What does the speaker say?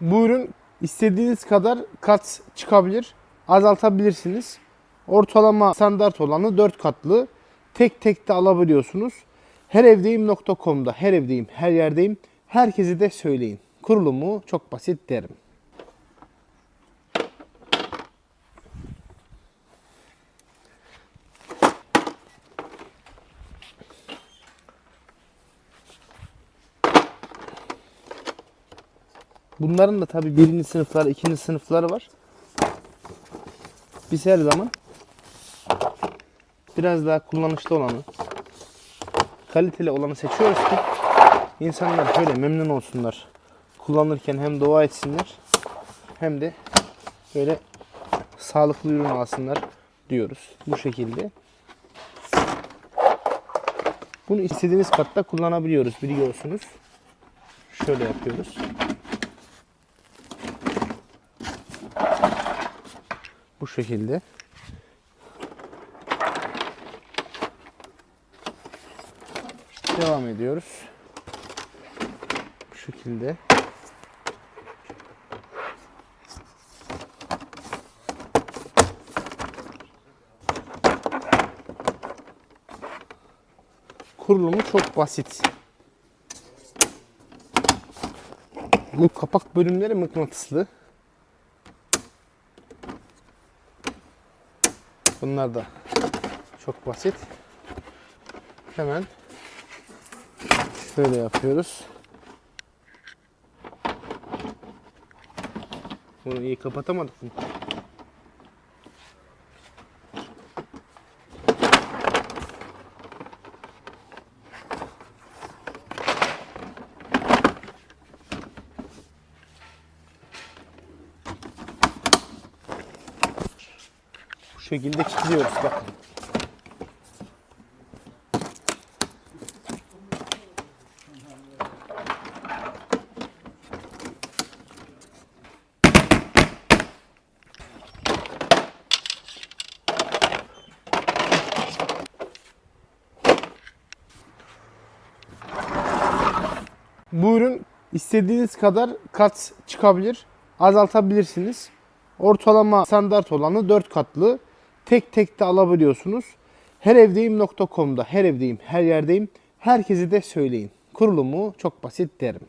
Bu ürün istediğiniz kadar kat çıkabilir, azaltabilirsiniz. Ortalama standart olanı 4 katlı. Tek tek de alabiliyorsunuz. Herevdeyim.com'da her evdeyim, her yerdeyim. Herkese de söyleyin. Kurulumu çok basit derim. Bunların da tabii birinci sınıfları, ikinci sınıfları var. Biz her zaman biraz daha kullanışlı olanı, kaliteli olanı seçiyoruz ki insanlar şöyle memnun olsunlar. Kullanırken hem dua etsinler hem de böyle sağlıklı ürün alsınlar diyoruz. Bu şekilde. Bunu istediğiniz katta kullanabiliyoruz biliyorsunuz. Şöyle yapıyoruz. Bu şekilde. Devam ediyoruz. Bu şekilde. Kurulumu çok basit. Bu kapak bölümleri mıknatıslı. Bunlar da çok basit. Hemen şöyle yapıyoruz. Bunu iyi kapatamadık mı? Şekilde kilitliyoruz bakın. Bu ürün istediğiniz kadar kat çıkabilir, azaltabilirsiniz. Ortalama standart olanı 4 katlı. Tek tek de alabiliyorsunuz. Herevdeyim.com'da her evdeyim, her yerdeyim. Herkese de söyleyin. Kurulumu çok basit derim.